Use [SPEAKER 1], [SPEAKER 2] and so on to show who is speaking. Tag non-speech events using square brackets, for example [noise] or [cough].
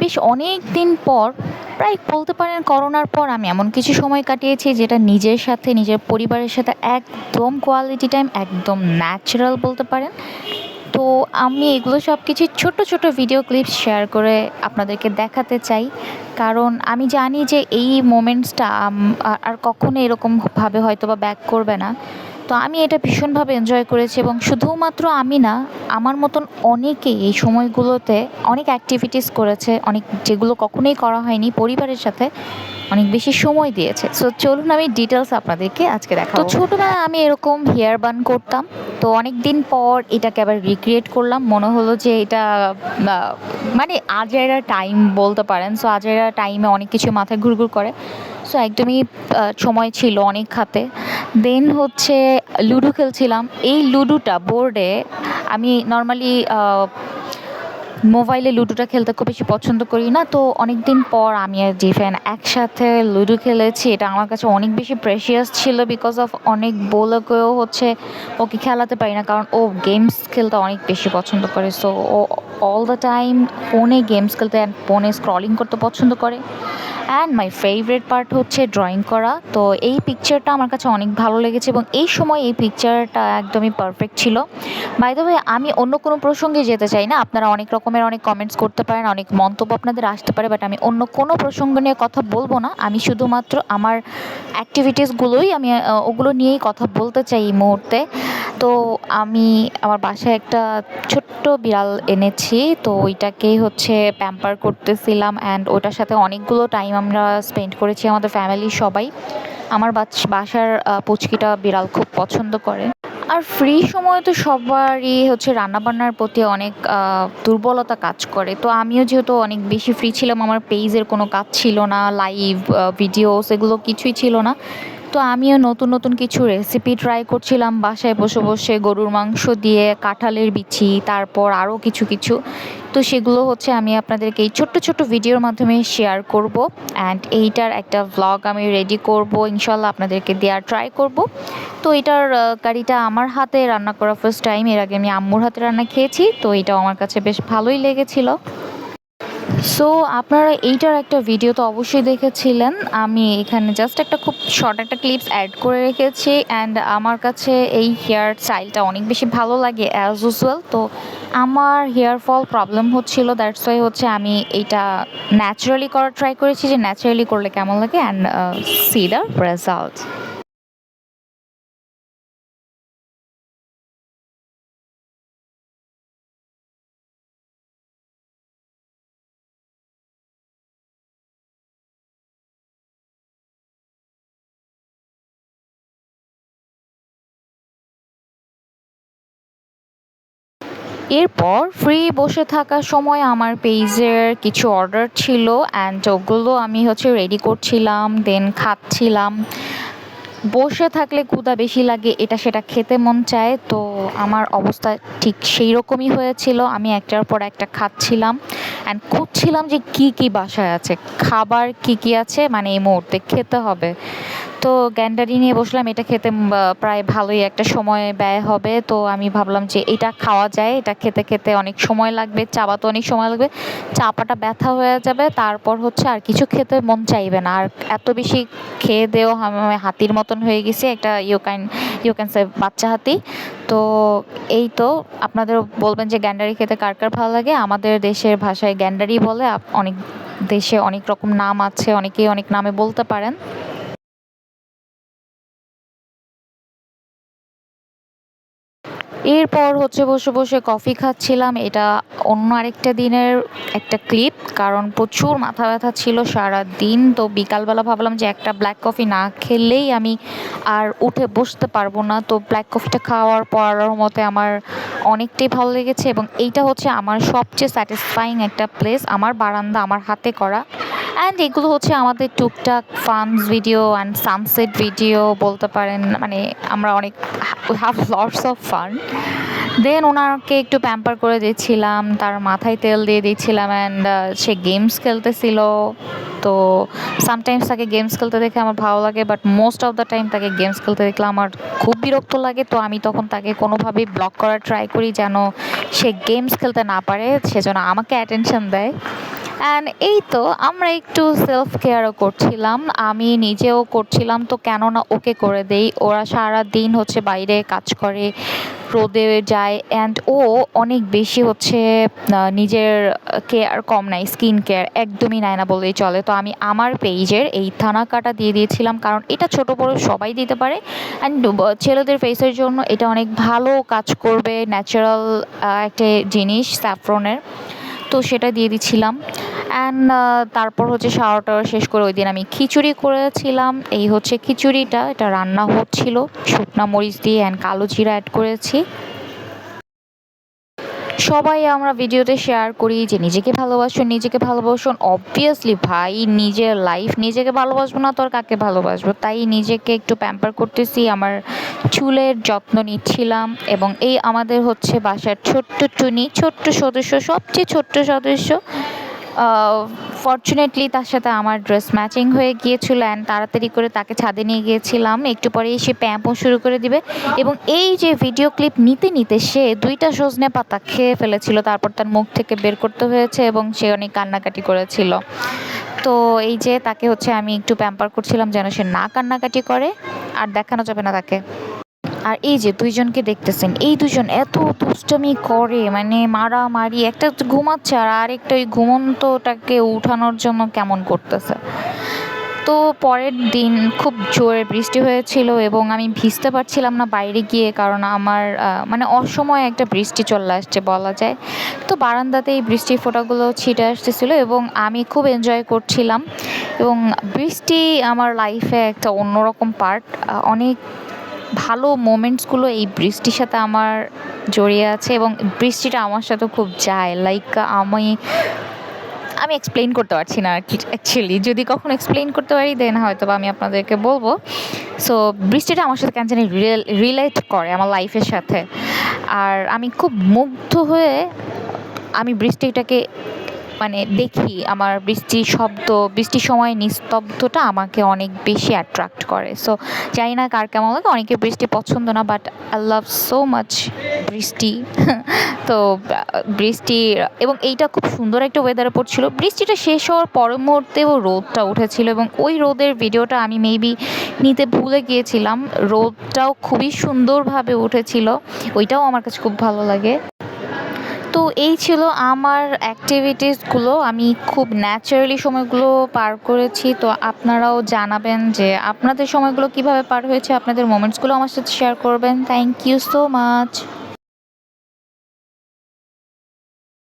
[SPEAKER 1] বেশ অনেক দিন পর, প্রায় বলতে পারেন করোনার পর আমি এমন কিছু সময় কাটিয়েছি যেটা নিজের সাথে, নিজের পরিবারের সাথে একদম কোয়ালিটি টাইম একদম ন্যাচারাল বলতে পারেন। তো আমি এগুলো সব কিছু ছোট ছোট ভিডিও ক্লিপস শেয়ার করে আপনাদেরকে দেখাতে চাই। কারণ আমি জানি যে এই মোমেন্টসটা আর কখনো এরকমভাবে হয়তো বা ব্যাক করবে না। তো আমি এটা ভীষণভাবে এনজয় করেছি এবং শুধুমাত্র আমি না, আমার মতন অনেকেই এই সময়গুলোতে অনেক অ্যাক্টিভিটিস করেছে, অনেক যেগুলো কখনোই করা হয়নি, পরিবারের সাথে অনেক বেশি সময় দিয়েছে। সো চলুন আমি ডিটেলস আপনাদেরকে আজকে দেখাবো। তো ছোটোবেলায় আমি এরকম হেয়ার বান করতাম, তো অনেক দিন পর এটাকে আবার রিক্রিয়েট করলাম। মনে হলো যে এটা মানে আজেরা টাইম বলতে পারেন। সো আজেরা টাইমে অনেক কিছু মাথায় ঘুরঘুর করে। সো একদমই সময় ছিল অনেক হাতে দেন হচ্ছে লুডো খেলছিলাম। এই লুডোটা বোর্ডে আমি নর্মালি মোবাইলে লুডোটা খেলতে খুব বেশি পছন্দ করি না। তো অনেক দিন পর আমি আর জিফেন একসাথে লুডো খেলেছি, এটা আমার কাছে অনেক বেশি প্রেশিয়াস ছিল বিকজ অফ অনেক বলেকেও হচ্ছে ওকে খেলাতে পারি না। কারণ ও গেমস খেলতে অনেক বেশি পছন্দ করে। সো ও অল দ্য টাইম ফোনে গেমস খেলতে অ্যান্ড ফোনে স্ক্রলিং করতে পছন্দ করে। অ্যান্ড মাই ফেভারিট পার্ট হচ্ছে ড্রয়িং করা। তো এই পিকচারটা আমার কাছে অনেক ভালো লেগেছে এবং এই সময় এই পিকচারটা একদমই পারফেক্ট ছিল। বাই দ্য ওয়ে আমি অন্য কোনো প্রসঙ্গে যেতে চাই না। আপনারা অনেক রকমের অনেক কমেন্টস করতে পারেন, অনেক মন্তব্য আপনাদের আসতে পারে বাট আমি অন্য কোনো প্রসঙ্গ নিয়ে কথা বলব না। আমি শুধুমাত্র আমার অ্যাক্টিভিটিসগুলোই আমি ওগুলো নিয়েই কথা বলতে চাই এই মুহূর্তে। তো আমি আমার বাসায় একটা ছোট্ট বিড়াল এনেছি। তো ওইটাকেই হচ্ছে প্যাম্পার করতেছিলাম অ্যান্ড ওটার সাথে অনেকগুলো টাইম আমরা স্পেন্ড করেছি আমাদের ফ্যামিলির সবাই। আমার বাসার পুচকিটা বিড়াল খুব পছন্দ করে। আর ফ্রি সময় তো সবারই হচ্ছে রান্নাবান্নার প্রতি অনেক দুর্বলতা কাজ করে। তো আমিও যেহেতু অনেক বেশি ফ্রি ছিলাম, আমার পেজের কোনো কাজ ছিল না লাইভ ভিডিওস এগুলো কিছুই ছিল না। তো আমিও নতুন নতুন কিছু রেসিপি ট্রাই করছিলাম। বাসায় বসে বসে গরুর মাংস দিয়ে, কাঁঠালের বিচি, তারপর আরও কিছু কিছু। তো সেগুলো হচ্ছে আমি আপনাদেরকে এই ছোট্ট ছোট্ট ভিডিওর মাধ্যমে শেয়ার করব। অ্যান্ড এইটার একটা ভ্লগ আমি রেডি করব ইনশাল্লাহ আপনাদেরকে দেওয়ার ট্রাই করব। তো এটার কারিটা আমার হাতে রান্না করা ফার্স্ট টাইম এর আগে আমি আম্মুর হাতে রান্না খেয়েছি, তো এটাও আমার কাছে বেশ ভালোই লেগেছিলো। সো আপনারা এইটার একটা ভিডিও তো অবশ্যই দেখেছিলেন। আমি এখানে জাস্ট একটা খুব শর্ট একটা ক্লিপস অ্যাড করে রেখেছি অ্যান্ড আমার কাছে এই হেয়ার স্টাইলটা অনেক বেশি ভালো লাগে অ্যাজ ইউজুয়াল তো আমার হেয়ার ফল প্রবলেম হচ্ছিল দ্যাটস ওয়াই হচ্ছে আমি এইটা ন্যাচারালি করার ট্রাই করেছি যে ন্যাচারালি করলে কেমন লাগে অ্যান্ড সি দ্য রেজাল্ট এরপর ফ্রি বসে থাকার সময় আমার পেজের কিছু অর্ডার ছিল অ্যান্ড ওগুলো আমি হচ্ছে রেডি করছিলাম দেন খাচ্ছিলাম। বসে থাকলে ক্ষুধা বেশি লাগে, এটা সেটা খেতে মন চায়, তো আমার অবস্থা ঠিক সেই রকমই হয়েছিল। আমি একটার পর একটা খাচ্ছিলাম অ্যান্ড খুঁজছিলাম যে কি কি বাসায় আছে, খাবার কি কি আছে মানে এই মুহূর্তে খেতে হবে। তো গ্যান্ডারি নিয়ে বসলাম, এটা খেতে প্রায় ভালোই একটা সময় ব্যয় হবে। তো আমি ভাবলাম যে এটা খাওয়া যায়, এটা খেতে খেতে অনেক সময় লাগবে চাবাতে অনেক সময় লাগবে। চাপাটা ব্যথা হয়ে যাবে, তারপর হচ্ছে আর কিছু খেতে মন চাইবে না। আর এত বেশি খেয়ে দেও আমি হাতির মতন হয়ে গেছি, একটা you can you can say বাচ্চা হাতি। তো এই তো আপনাদের বলবেন যে গ্যান্ডারি খেতে কার কার ভালো লাগে? আমাদের দেশের ভাষায় গ্যান্ডারি বলে অনেক, দেশে অনেক রকম নাম আছে, অনেকেই অনেক নামে বলতে পারেন। এরপর হচ্ছে বসে বসে কফি খাচ্ছিলাম। এটা অন্য আরেকটা দিনের একটা ক্লিপ কারণ প্রচুর মাথা ব্যথা ছিল সারা দিন তো বিকালবেলা ভাবলাম যে একটা ব্ল্যাক কফি না খেলেই আমি আর উঠে বসতে পারব না। তো ব্ল্যাক কফিটা খাওয়ার পর মতে আমার অনেকটাই ভালো লেগেছে এবং এইটা হচ্ছে আমার সবচেয়ে স্যাটিসফাইং একটা প্লেস আমার বারান্দা, আমার হাতে করা। অ্যান্ড এগুলো হচ্ছে আমাদের টুকটাক funs video and sunset video বলতে পারেন। মানে আমরা অনেক have lots of fun then ওনাকে একটু প্যাম্পার করে দিচ্ছিলাম, তার মাথায় তেল দিয়ে দিচ্ছিলাম অ্যান্ড সে গেমস খেলতেছিল। তো সামটাইমস তাকে গেমস খেলতে দেখে আমার ভালো লাগে but most of the time তাকে গেমস খেলতে দেখলে আমার খুব বিরক্ত লাগে। তো আমি তখন তাকে কোনোভাবেই ব্লক করার ট্রাই করি যেন সে গেমস খেলতে না পারে, সেজন্য আমাকে অ্যাটেনশন দেয়। অ্যান্ড এই তো আমরা একটু সেলফ কেয়ারও করছিলাম। আমি নিজেও করছিলাম, তো কেননা ওকে করে দেই। ওরা সারা দিন হচ্ছে বাইরে কাজ করে, রোদে যায়। অ্যান্ড ও অনেক বেশি হচ্ছে নিজের কেয়ার কম নাই স্কিন কেয়ার একদমই নেয় না বললেই চলে। তো আমি আমার পেজের এই থানাকাটা দিয়ে দিয়েছিলাম, কারণ এটা ছোট বড় সবাই দিতে পারে। অ্যান্ড ছেলেদের ফেসের জন্য এটা অনেক ভালো কাজ করবে ন্যাচারাল একটা জিনিস স্যাফ্রনের তো সেটা দিয়ে দিচ্ছিলাম অ্যান্ড তারপর হচ্ছে শাওয়ার টাওয়ার শেষ করে ওই দিন আমি খিচুড়ি করেছিলাম। এই হচ্ছে খিচুড়িটা, এটা রান্না হচ্ছিল। শুকনা মরিচ দিয়ে অ্যান্ড কালো জিরা অ্যাড করেছি। সবাই আমরা ভিডিওতে শেয়ার করি যে নিজেকে ভালোবাসুন নিজেকে ভালোবাসুন অবভিয়াসলি ভাই, নিজের লাইফ নিজেকে ভালোবাসবো না তো আর কাকে ভালোবাসবো? তাই নিজেকে একটু প্যাম্পার করতেছি, আমার চুলের যত্ন নিচ্ছিলাম এবং এই আমাদের হচ্ছে বাসার ছোট্ট টুনি, ছোট্ট সদস্য, সবচেয়ে ছোট্ট সদস্য। ফর্চুনেটলি তার সাথে আমার ড্রেস ম্যাচিং হয়ে গিয়েছিল অ্যান্ড তাড়াতাড়ি করে তাকে ছাদে নিয়ে গিয়েছিলাম। একটু পরে সে প্যাম্পও শুরু করে দিবে। এবং এই যে ভিডিও ক্লিপ নিতে নিতে সে দুইটা সজনে পাতা খেয়ে ফেলেছিল। তারপর তার মুখ থেকে বের করতে হয়েছে এবং সে অনেক কান্নাকাটি করেছিল। তো এই যে তাকে হচ্ছে আমি একটু প্যাম্পার করছিলাম যেন সে না কান্নাকাটি করে। আর দেখানো যাবে না তাকে। আর এই যে দুইজনকে দেখতেছেন, এই দুজন এত দুষ্টমি করে মানে মারামারি, একটা ঘুমাচ্ছে আর আরেকটা ওই ঘুমন্তটাকে উঠানোর জন্য কেমন করতেছে? তো পরের দিন খুব জোরে বৃষ্টি হয়েছিল এবং আমি ভিজতে পারছিলাম না বাইরে গিয়ে কারণ আমার মানে অসময়ে একটা বৃষ্টি চলে আসছে বলা যায়। তো বারান্দাতে এই বৃষ্টির ফোঁটাগুলো ছিটে আসতেছিল এবং আমি খুব এনজয় করছিলাম এবং বৃষ্টি আমার লাইফে একটা অন্যরকম পার্ট অনেক ভালো মোমেন্টসগুলো এই বৃষ্টির সাথে আমার জড়িয়ে আছে এবং বৃষ্টিটা আমার সাথে খুব যায়। লাইক আমি আমি এক্সপ্লেন করতে পারছি না আর কি অ্যাকচুয়ালি যদি কখনো এক্সপ্লেন করতে পারি দেন হয়তো বা আমি আপনাদেরকে বলব। সো বৃষ্টিটা আমার সাথে কেন জানি রিলেট করে আমার লাইফের সাথে। আর আমি খুব মুগ্ধ হয়ে আমি বৃষ্টিটাকে মানে দেখি আমার বৃষ্টির শব্দ, বৃষ্টির সময় নিস্তব্ধতা আমাকে অনেক বেশি অ্যাট্রাক্ট করে। সো জানি না কার কেমন লাগে, অনেকে বৃষ্টি পছন্দ না but I love so much বৃষ্টি। [laughs] তো, বৃষ্টি, এবং এইটা খুব সুন্দর একটা ওয়েদারে পড়ছিল। বৃষ্টিটা শেষ হওয়ার পরের মুহূর্তেও রোদটা উঠেছিল, এবং ওই রোদের ভিডিওটা আমি মেবি নিতে ভুলে গিয়েছিলাম। রোদটাও খুবই সুন্দরভাবে উঠেছিল, ওইটাও আমার কাছে খুব ভালো লাগে। তো এই ছিল আমার অ্যাক্টিভিটিসগুলো আমি খুব ন্যাচারালি সময়গুলো পার করেছি। তো আপনারাও জানাবেন যে আপনাদের সময়গুলো কীভাবে পার হয়েছে, আপনাদের মোমেন্টসগুলো আমার সাথে শেয়ার করবেন। Thank you so much